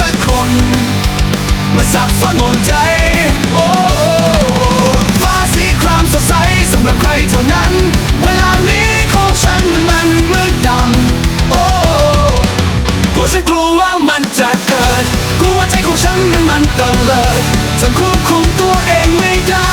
สักคนมาสับสนหมดใจ โอ้ฟ้าสีครามสดใสสำหรับใครเท่านั้น ฉันนั้นมันเตลิดจนควบคุมตัวเองไม่ได้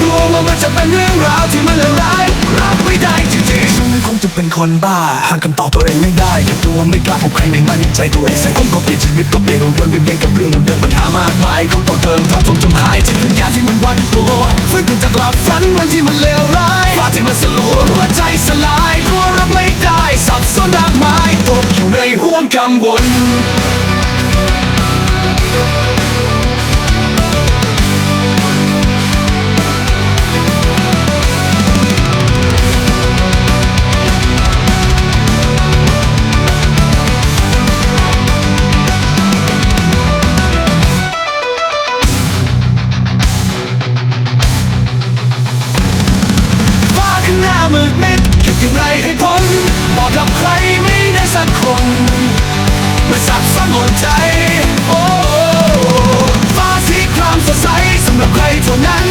กลัวว่ามันจะเป็นเรื่องราวที่มันเลวร้ายรับไม่ได้จริงๆฉันคงจะเป็นคนบ้าหาคำตอบตัวเองไม่ได้กับตัวไม่กล้าพบใครไม่มั่นใจตัวเองสังคมก็เปลี่ยนชีวิตก็เปลี่ยนวนเวียนกับเรื่องเดิมปัญหามากมายก็ต้องเติมทับทมจนหายจิตวิญญาณที่มันวันกลัวฟื้นขึ้นจากหลับฝันวันที่มันเลวร้ายฟ้าที่มันสลัวหัวใจ หมืดมิดคิดอย่างไรให้พ้นบอกกับใครไม่ได้สักคนมาสับสนหมดใจ โอ้ฟ้าสีครามสดใสสำหรับใครเท่านั้น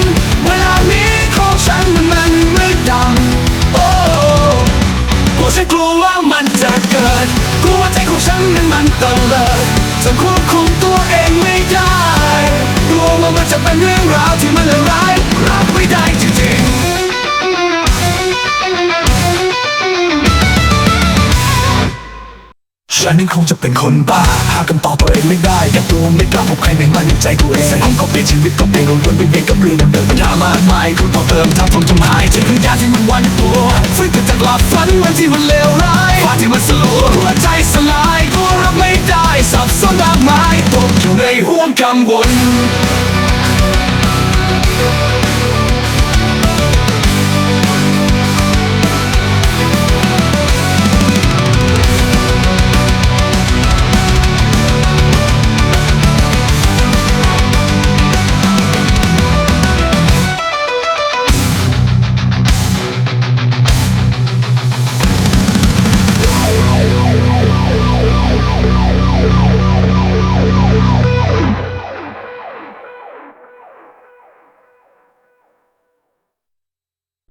เวลานี้ของฉันมันมันมืดดำโอ้กลัวฉันกลัวว่ามันจะเกิดกลัวว่าใจของฉันนั้นมันเตลิดจนควบคุมตัวเองไม่ได้ ฉันนั้นคงจะเป็นคนบ้า หาคำตอบตัวเองไม่ได้อยากตัวไม่กล้าพบใครไม่มั่นใจตัวเองสังคมก็เปลี่ยนชีวิตก็เปลี่ยนวนเวียนกับเรื่องเดิมปัญหามากมายคุณต้องเติมทับทมจนหายใจวิญญาที่มันวันตัวฟื้นขึ้นจากหลับฝันวันที่มันเลวร้ายฟ้าที่มันสลัวหัวใจสลายกลัวรับไม่ได้สับสนมากมายตกอยู่ในห่วงกังวล